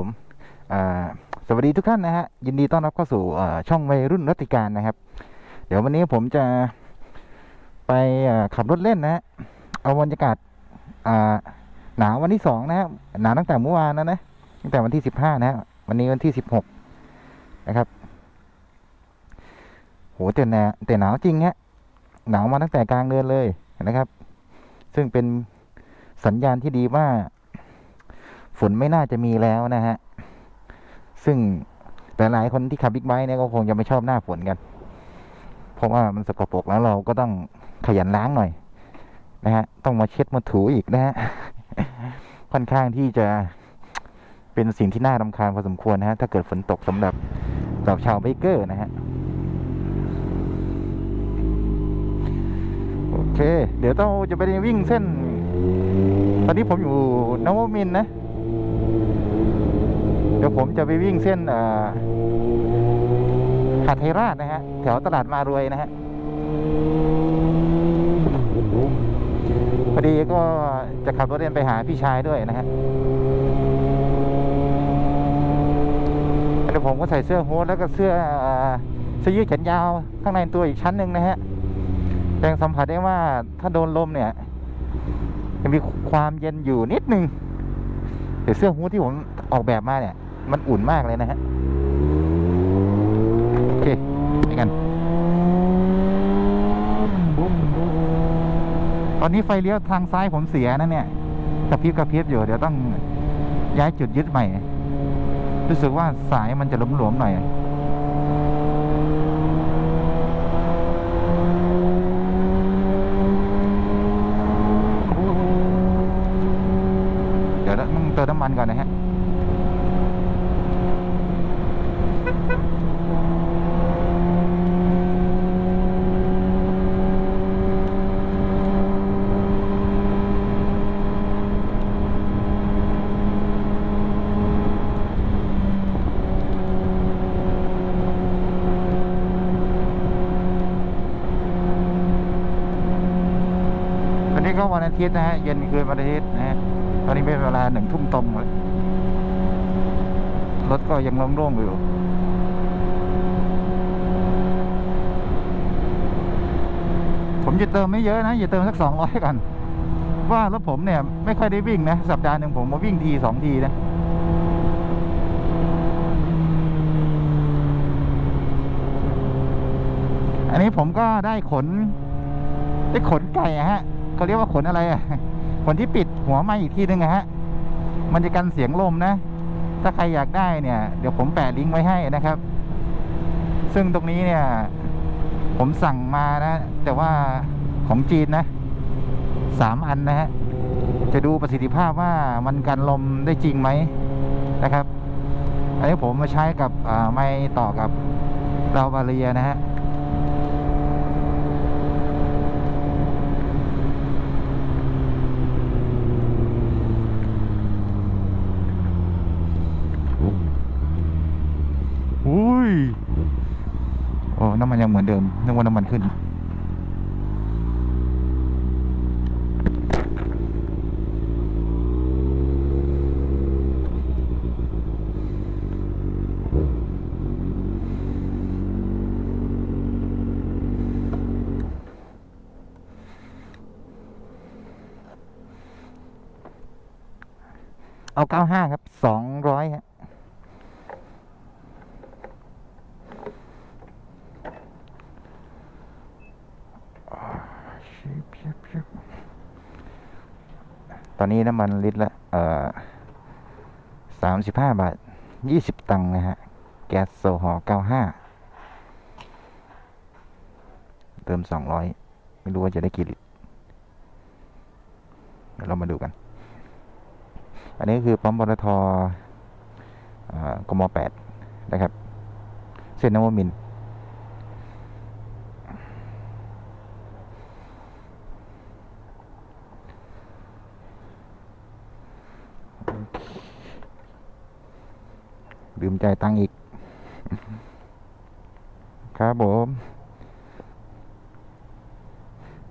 ผมสวัสดีทุกท่านนะฮะยินดีต้อนรับเข้าสู่ช่องวัยรุ่นรัติการนะครับ เดี๋ยววันนี้ผมจะไปขับรถเล่นนะฮะเอาบรรยากาศหนาววันที่สองนะฮะหนาวตั้งแต่เมื่อวานนะนะตั้งแต่วันที่สิบห้านะฮะวันนี้วันที่สิบหกนะครับโหแต่หนาวแต่หนาวจริงฮะหนาวมาตั้งแต่กลางเดือนเลยนะครับ ซึ่งเป็นสัญญาณที่ดีว่า ฝนไม่น่าจะมีแล้วนะฮะ ซึ่งแต่หลายคนที่ขับบิ๊กไบค์เนี่ยก็คงจะไม่ชอบหน้าฝนกัน เพราะว่ามันสกปรกแล้วเราก็ต้องขยันล้างหน่อยนะฮะ ต้องมาเช็ดมาถูอีกนะฮะ ค่อนข้างที่จะเป็นสิ่งที่น่ารำคาญพอสมควรนะฮะ ถ้าเกิดฝนตกสำหรับสำหรับชาวไบเกอร์นะฮะ โอเค เดี๋ยวต้องจะไปวิ่งเส้น ตอนนี้ผมอยู่นวมินนะ เดี๋ยวผมจะไปวิ่งเส้นหาดไทยราชนะฮะ แถวตลาดมารวยนะฮะ พอดีก็จะขับรถเล่นไปหาพี่ชายด้วยนะฮะแล้วผมก็ใส่เสื้อโฮทแล้วก็เสื้อเสื้อยืดแขนยาวข้างในตัวอีกชั้นหนึ่งนะฮะยังสัมผัสได้ว่าถ้าโดนลมเนี่ยยังมีความเย็นอยู่นิดนึงแต่เสื้อฮู้ดที่ผมออกแบบมาเนี่ย มันอุ่นมากเลยนะฮะ โอเค ไปกัน ตอนนี้ไฟเลี้ยวทางซ้ายผมเสียนะเนี่ยกระพริบกระพริบอยู่เดี๋ยวต้องย้ายจุดยึดใหม่ รู้สึกว่าสายมันจะหลวมๆหน่อยเดี๋ยวต้องเติมน้ำมันก่อนนะฮะ วันนี้ก็วันอาทิตย์นะฮะ เย็นคืนวันอาทิตย์นะฮะ ตอนนี้เป็นเวลาหนึ่งทุ่มตรงรถก็ยังโล่งๆอยู่ผมจะเติมไม่เยอะนะอย่าเติมสักสองร้อยก่อนว่ารถผมเนี่ย ไม่ค่อยได้วิ่งนะ สัปดาห์หนึ่งผมมาวิ่งทีสองทีนะ อันนี้ผมก็ได้ขน ได้ขนไก่อะฮะ เขาเรียกว่าขนอะไรอะขนที่ปิดหัวไม้อีกทีนึงอะฮะ มันจะกันเสียงลมนะ ถ้าใครอยากได้เนี่ย เดี๋ยวผมแปะลิงก์ไว้ให้นะครับ ซึ่งตรงนี้เนี่ย ผมสั่งมานะ แต่ว่าของจีนนะสามอันนะฮะ จะดูประสิทธิภาพว่ามันกันลมได้จริงไหมนะครับ อันนี้ผมมาใช้กับไม้ต่อกับเราบาเรียนะฮะ อุ้ย โอ้ น้ำมันยังเหมือนเดิมนึกว่าน้ำมันขึ้น เอาเก้าห้าครับ สองร้อยฮะ ชิบชิบชิบตอ นี้น้ำมันลิตรละเอ่อสามสิบห้าบาทยี่สิบตังค์นะฮะ แก๊สโซฮอล์เก้าห้าเติมสองร้อยไม่รู้ว่าจะได้กี่ลิตรเดี๋ยวเรามาดูกัน อันนี้คือปั๊มปตทอ่อกมแปดนะครับ เส้นนวมิน ลืมใจายตังค์อีก ครับผม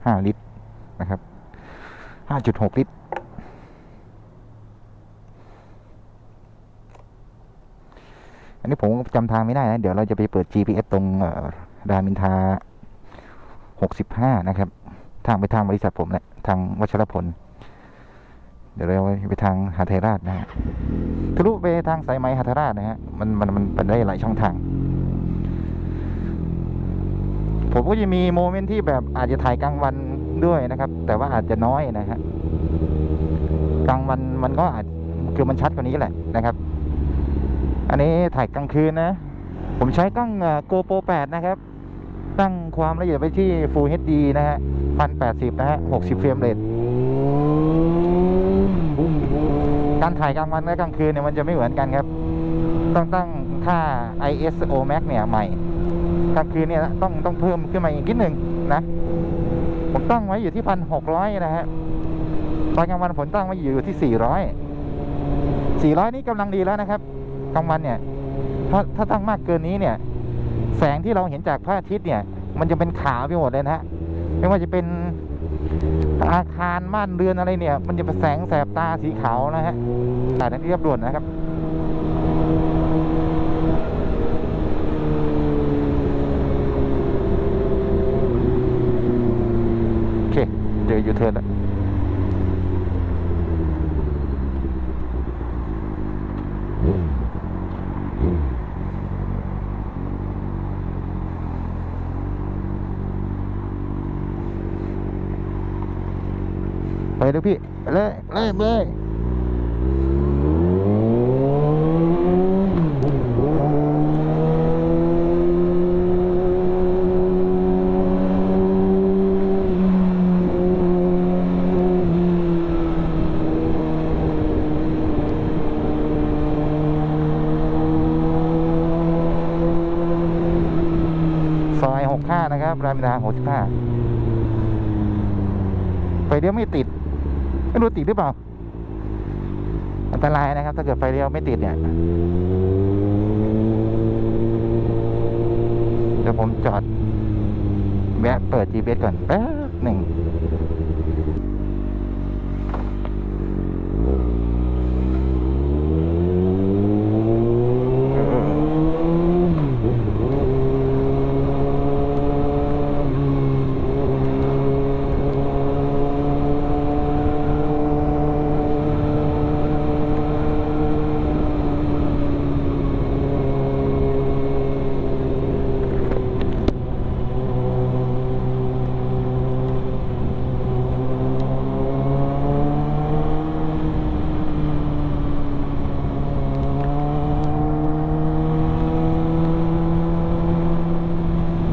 ห้าลิตรนะครับห้าจุดหกลิตร อันนี้ผมจำทางไม่ได้นะ เดี๋ยวเราจะไปเปิด GPS ตรงเอ่อรามอินทรา65นะครับ ทางไปทางบริษัทผมแหละ ทางวัชรพล เดี๋ยวเราไปทางหาไทราชนะฮะทะลุไปทางสายไหมหาไทราชนะฮะมันมันมันเป็นได้หลายช่องทาง ผมก็จะมีโมเมนต์ที่แบบอาจจะถ่ายกลางวันด้วยนะครับ แต่ว่าอาจจะน้อยนะฮะกลางวันมันก็อาจคือมันชัดกว่านี้แหละนะครับ อันนี้ถ่ายกลางคืนนะ ผมใช้กล้องโกโปร8นะครับ ตั้งความละเอียดไปที่ Full HD นะฮะ1080นะฮะ60เฟรมเรท การถ่ายกลางวันและกลางคืนเนี่ยมันจะไม่เหมือนกันครับ ต้องตั้งค่า ISO max เนี่ยใหม่กลางคืนเนี่ยต้องต้องเพิ่มขึ้นมาอีกนิดหนึ่งนะ ผมตั้งไว้อยู่ที่พันหกร้อยนะฮะตอนกลางวันผมตั้งไว้อยู่ที่สี่ร้อยสี่ร้อยนี่กำลังดีแล้วนะครับกลางวันเนี่ย ถ้าถ้าตั้งมากเกินนี้เนี่ย แสงที่เราเห็นจากพระอาทิตย์เนี่ย มันจะเป็นขาวไปหมดเลยนะฮะไม่ว่าจะเป็น อาคารบ้านเรือนอะไรเนี่ย มันจะเป็นแสงแสบตาสีขาวนะฮะแต่นั้นเรียบด่วนนะครับโอเคเจออยู่เทิร์นแล้วไเลยพี่ไปเลยไปเลยเลยซอยหกห้านะครับ รามอินทราหกสิบห้าไฟเลี้ยวไม่ติด ไม่รู้ติดหรือเปล่า อันตรายนะครับ ถ้าเกิดไฟเลี้ยวไม่ติดเนี่ยเดี๋ยวผมจอด แวะเปิด GPS ก่อนแป๊บหนึ่ง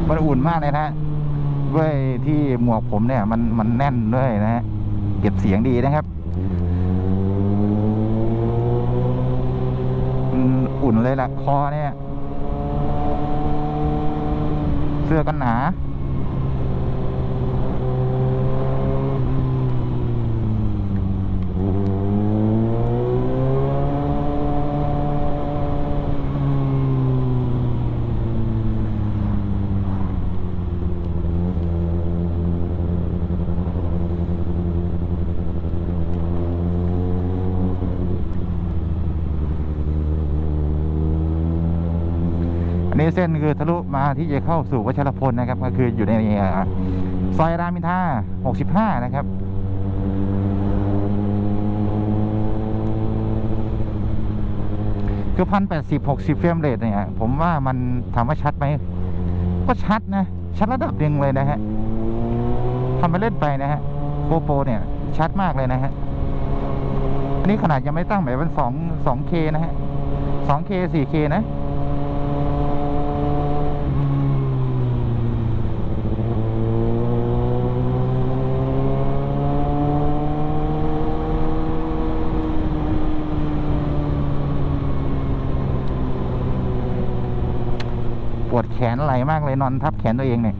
มันอุ่นมากเลยนะฮะด้วยที่หมวกผมเนี่ย มันมันแน่นด้วยนะฮะเก็บเสียงดีนะครับอุ่นเลยล่ะคอเนี่ย เสื้อกันหนา เส้นคือทะลุมาที่จะเข้าสู่วัชรพลนะครับ ก็คืออยู่ในซอยรามอินทรา65 นะครับคือพันแปดสิบหกสิบเฟรมเรทเนี่ย ผมว่ามันถามว่าชัดไหม ก็ชัดนะ ชัดระดับหนึ่งเลยนะฮะทำไปเล่นไปนะฮะโกโปรเนี่ย ชัดมากเลยนะฮะ อันนี้ขนาดยังไม่ตั้งแบบเป็นสองสองเคนะฮะสองเคสี่เคนะ ปวด แขนไหลมากเลยนอนทับแขนตัวเองเนี่ย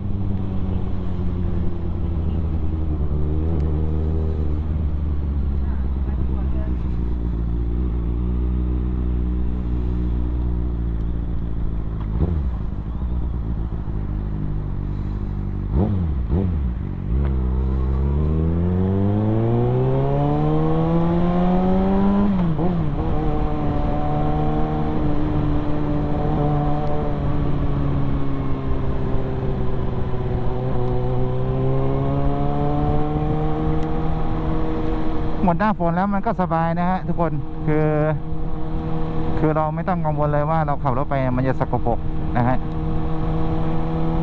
หน้าฝนแล้วมันก็สบายนะฮะทุกคนคือ คือเราไม่ต้องกังวลเลยว่าเราขับรถไปมันจะสกปรกนะฮะ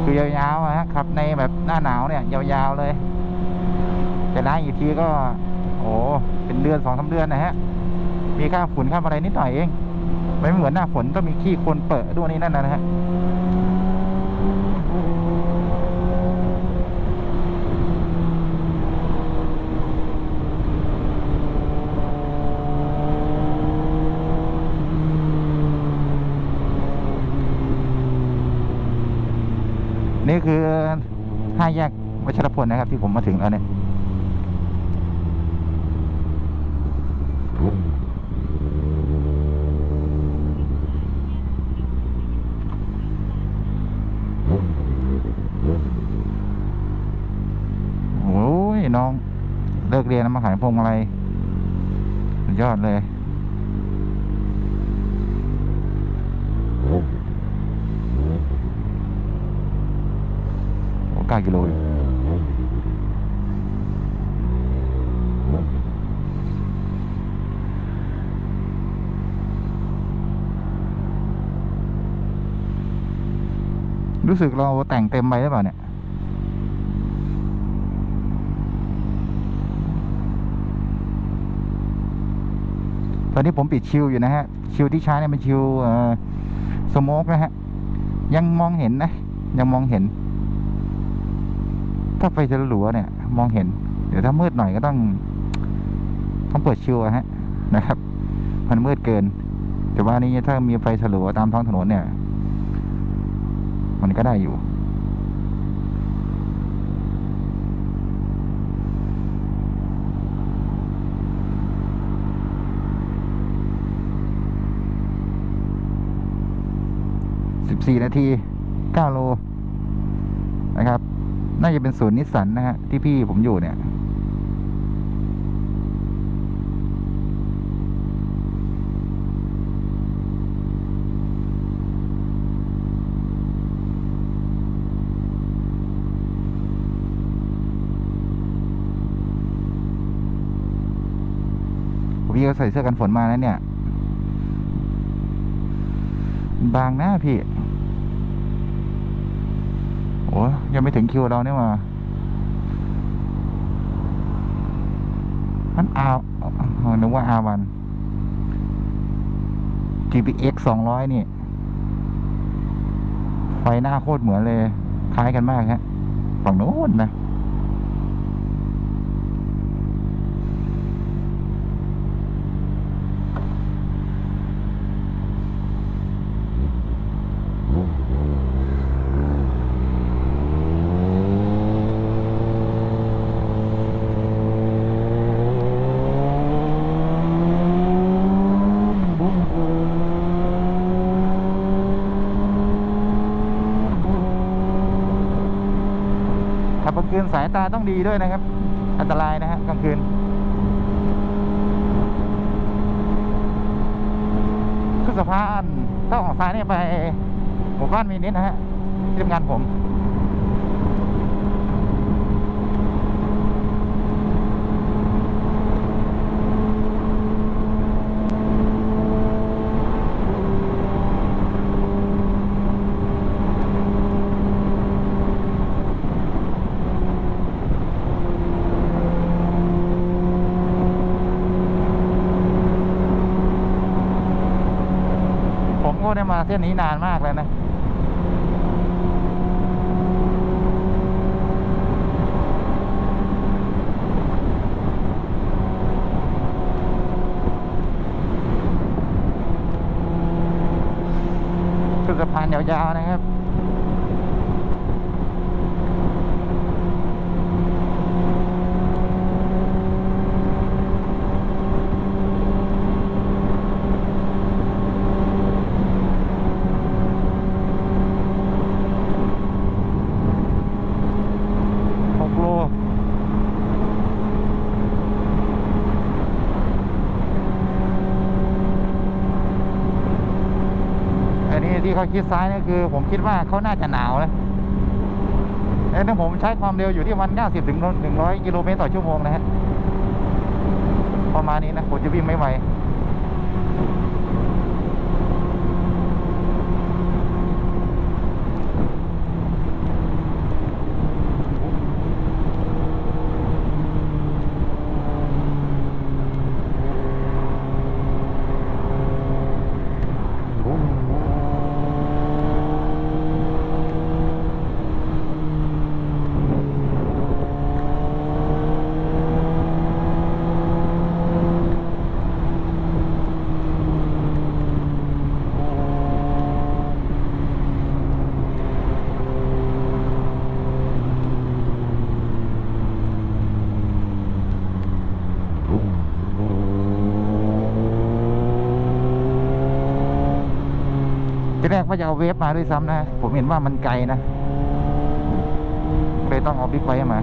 คือยาวๆอะฮะขับในแบบหน้าหนาวเนี่ย ยาวๆเลยจะล้างอีกทีก็ โอ้เป็นเดือนสองสาเดือนนะฮะมีค่าฝุ่นค่าอะไรนิดหน่อยเองไม่เหมือนหน้าฝนต้องมีขี้คนเปิดด้วยนี่นั่นนะฮะ นี่คือห้าแยกวัชรพลนะครับ ที่ผมมาถึงแล้วเนี่ยโอ้ยน้อง เลิกเรียนมาขายพวงมาลัยยอดเลย โอ้เก้ากิโลอยู่รู้สึกเราแต่งเต็มไปหรือเปล่าเนี่ย ตอนนี้ผมปิดชิวอยู่นะฮะ ชิวที่ใช้เนี่ยเป็นชิวสโมกนะฮะ ยังมองเห็นนะ ยังมองเห็น ถ้าไฟจะหลัวเนี่ย มองเห็น เดี๋ยวถ้ามืดหน่อยก็ต้อง ต้องเปิดชิวะฮะนะครับ มันมืดเกิน แต่ว่านี้ถ้ามีไฟสลัวตามท้องถนนเนี่ย มันก็ได้อยู่สิบสี่นาทีเก้าโล น่าจะเป็นศูนย์นิสสันนะฮะ ที่พี่ผมอยู่เนี่ยพี่ก็ใส่เสื้อกันฝนมาแล้วเนี่ย บางนะพี่ โอ้ยังไม่ถึงคิวเราเนี่ยมามันอาเนึกว่าอาวัน GPX สองร้อยนี่ ไฟหน้าโคตรเหมือนเลย คล้ายกันมากฮะฝั่งโน้นนะ ขับกลางคืนสาย ตาต้องดีด้วยนะครับ อันตรายนะฮะกลางคืน ขึ้นสะพานถ้าออกซ้ายนี่ไปหมู่บ้านมีนิดนะฮะที่ทำงานผม เส้นนี้นานมากแล้วนะขึ้นสะพานยาวๆนะครับ หกโล ที่เขาคิดซ้ายนี่คือ ผมคิดว่าเขาน่าจะหนาวนะแต่ถ้าผมใช้ความเร็วอยู่ที่วัน 90 ถึง 100 กิโลเมตรต่อชั่วโมงนะฮะประมาณนี้นะผมจะวิ่งไม่ไหว ที่แรกว่าจะเอาเวฟมาด้วยซ้ำนะ ผมเห็นว่ามันไกลนะเลยต้องเอาบิ๊กไบค์มา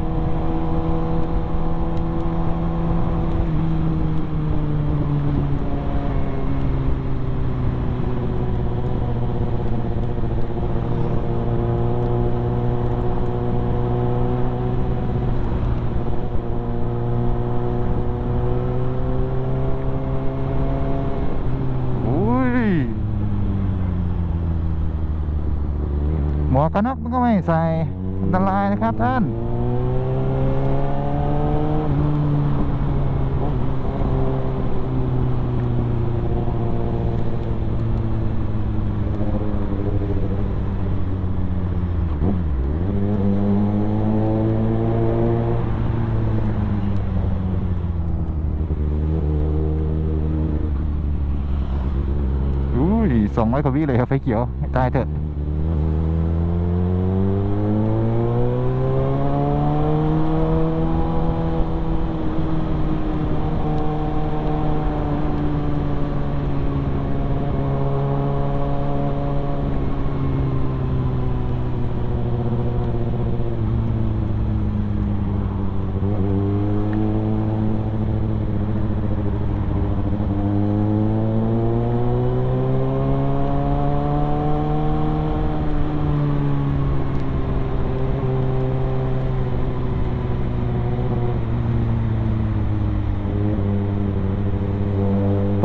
อุ้ย หมวกกันน็อกก็ไม่ ใส่อันตรายนะครับท่านอุ้ยสองร้อยกว่าวิเลยครับไฟเขียวตายเถอะ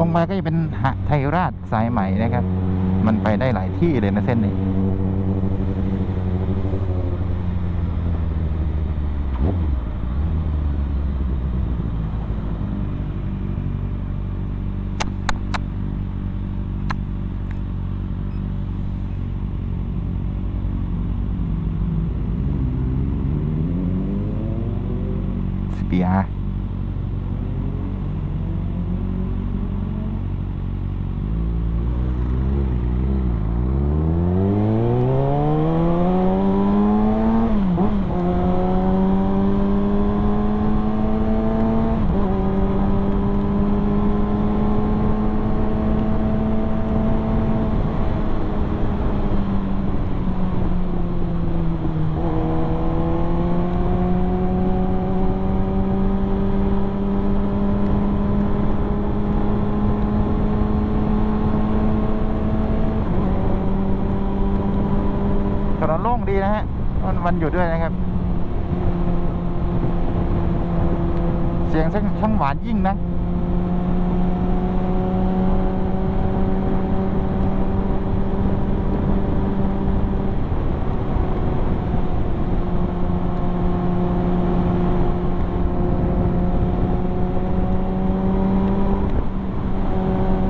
งไปก็จะเป็นหะไทยราชสายใหม่นะครับ มันไปได้หลายที่เลยนะเส้นนี้ สปีอาร์ถนนโล่งดีนะฮะ วันวันหยุดด้วยนะครับ เสียงช่างช่างหวานยิ่งนะ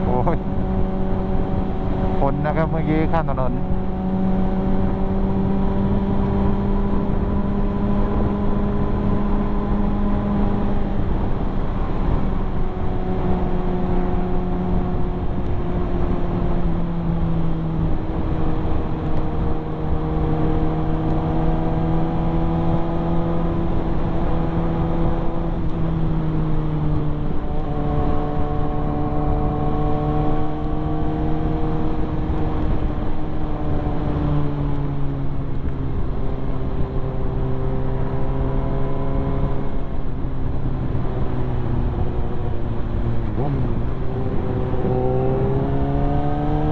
โอ้ยคนนะครับเมื่อกี้ข้ามถนน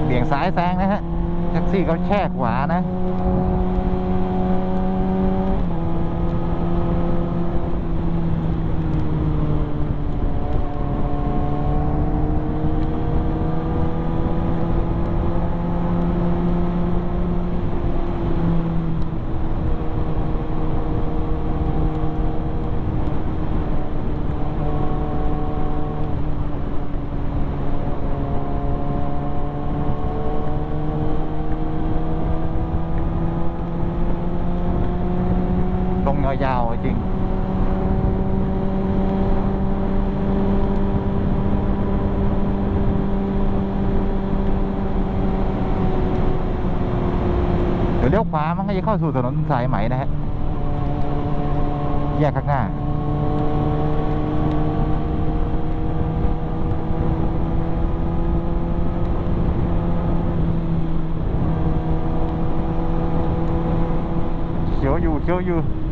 เบี่ยงซ้ายแซงนะฮะ แท็กซี่ เขาแช่ขวานะ ยาวๆจริง เดี๋ยวเลี้ ยวขวามันก็จะเข้าสู่ถนนสายไหมนะฮะแยกข้างหน้าเขียวอยู่เขียวอยู่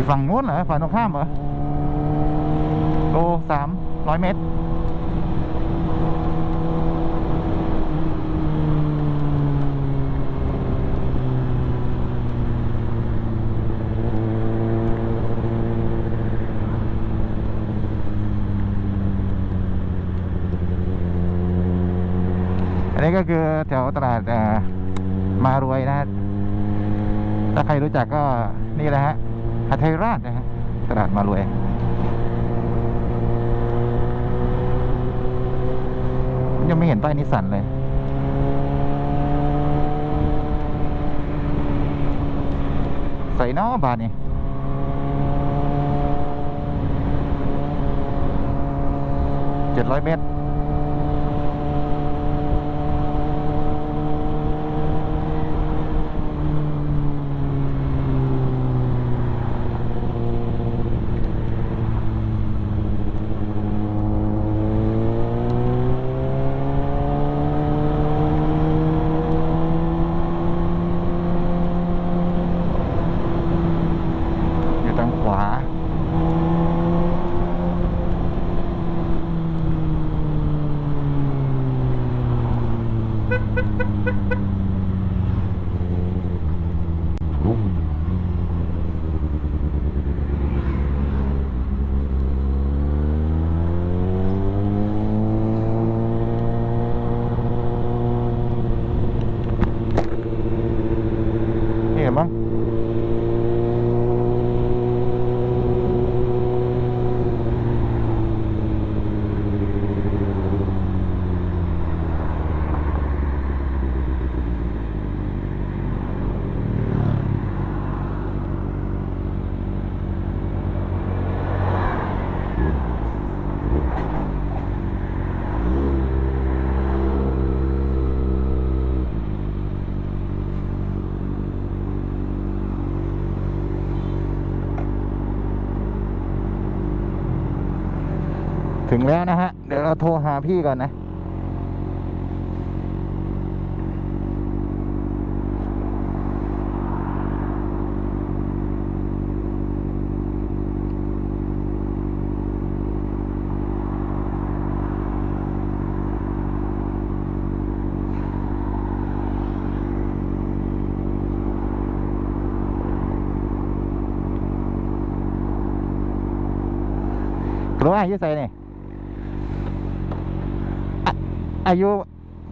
อยู่ฝั่งนู้นเหรอฝั่งตรงข้ามเหรอโลสามร้อยเมตรอันนี้ก็คือแถวตลาดเออมารวยนะ ถ้าใครรู้จักก็นี่แหละฮะ หาไทยราชนะฮะตลาดมารวยยังไม่เห็นป้ายนิสสันเลยใส่เนอบาทนี่เจ็ดร้อยเมตร งแล้วนะฮะ เดี๋ยวเราโทรหาพี่ก่อนนะรู้อายุใส่เนี่ยอะ อายุ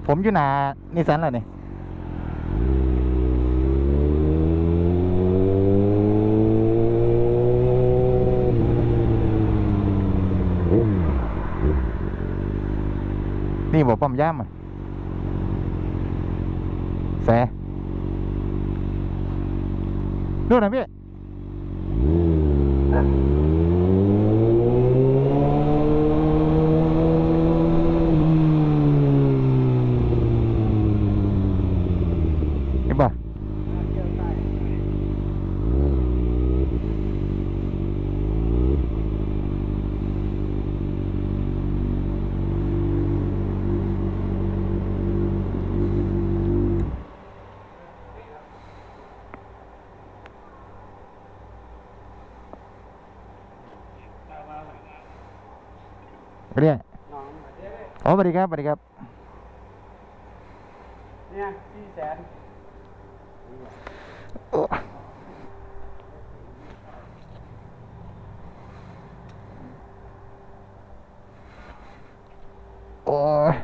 ผมอยู่หนานิสสันเหรอเนี่ยนี่บอกปั๊มย่ำอะแสดูนะพี่ เรียกน้องอ๋อสวัสดีครับสวัสดีครับ เนี่ยสี่แสนโอ้โอ้ย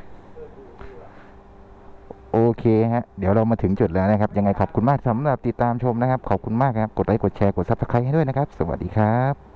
โอเคเคฮะ เดี๋ยวเรามาถึงจุดแล้วนะครับ ยังไงขอบคุณมากสำหรับติดตามชมนะครับ ขอบคุณมากครับ กดไลค์ กดแชร์ กดซับสไครต์ให้ด้วยนะครับ สวัสดีครับ